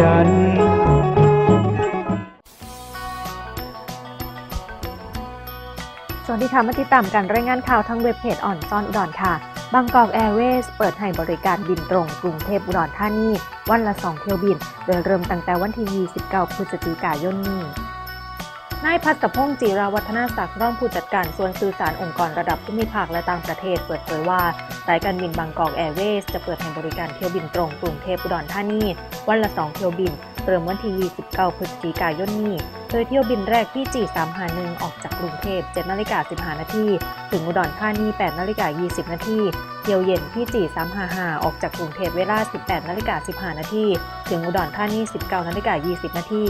ยัน สวัสดีค่ะ มาติดตามการรายงานข่าวทางเว็บเพจอ่อนซ่อนอุดรค่ะ บางกอกแอร์เวย์เปิดให้บริการบินตรงกรุงเทพอุดรธานี วันละ 2 เที่ยวบิน โดยเริ่มตั้งแต่วันที่ 29 พฤศจิกายนนี้ นายพัฒพงศ์จีราวัฒนาศักดิ์รองผู้จัดการส่วนสื่อสารองค์กรระดับภูมิภาคและต่างประเทศเปิดเผยว่าสายการบินบางกอกแอร์เวย์จะเปิดให้บริการเที่ยวบินตรงกรุงเทพอุดรธานีวันละ 2 เที่ยวบิน เริ่มวันที่ 29 พฤศจิกายนนี้ โดยเที่ยวบินแรกที่จี351 ออกจากกรุงเทพ7นาฬิกา15 นาทีถึงอุดรธานี8นาฬิกา20 นาทีเที่ยวเย็นที่จี355 ออกจากกรุงเทพเวลา 18นาฬิกา15 นาทีถึงอุดรธานี19นาฬิกา20 นาที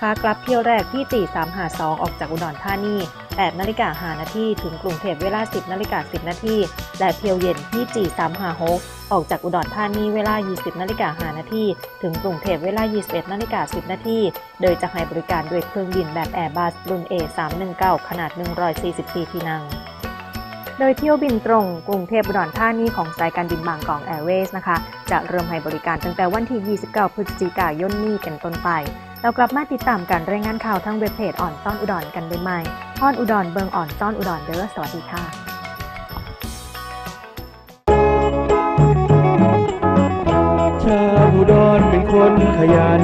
ขากลับเที่ยวแรกที่จี352 ออกจากอุดรธานี 8 นาฬิกา5นาทีถึงกรุงเทพเวลา 10 นาฬิกา 10 นาทีและเที่ยวเย็นที่จี356 ออกจากอุดรธานีเวลา 20 นาฬิกา5นาทีถึงกรุงเทพเวลา 21 นาฬิกา 10 นาทีโดยจะให้บริการด้วยเครื่องบินแบบแอร์บัสรุ่น A319 ขนาด 144 ที่นั่งโดยเที่ยวบินตรงกรุงเทพอุดรธานีของสายการบินบางกอกแอร์เวย์นะคะ จะเริ่มให้บริการตั้งแต่วันที่ 29 พฤศจิกายนนี้เป็นต้นไป เรากลับมาติดตามการรายงานข่าวทางเว็บเพจอ่อนซ่อนอุดรกันได้ใหม่อ่อนอุดรเบิงอ่อนซ่อนอุดรเด้อสวัสดีค่ะชาวอุดรเป็นคนขยัน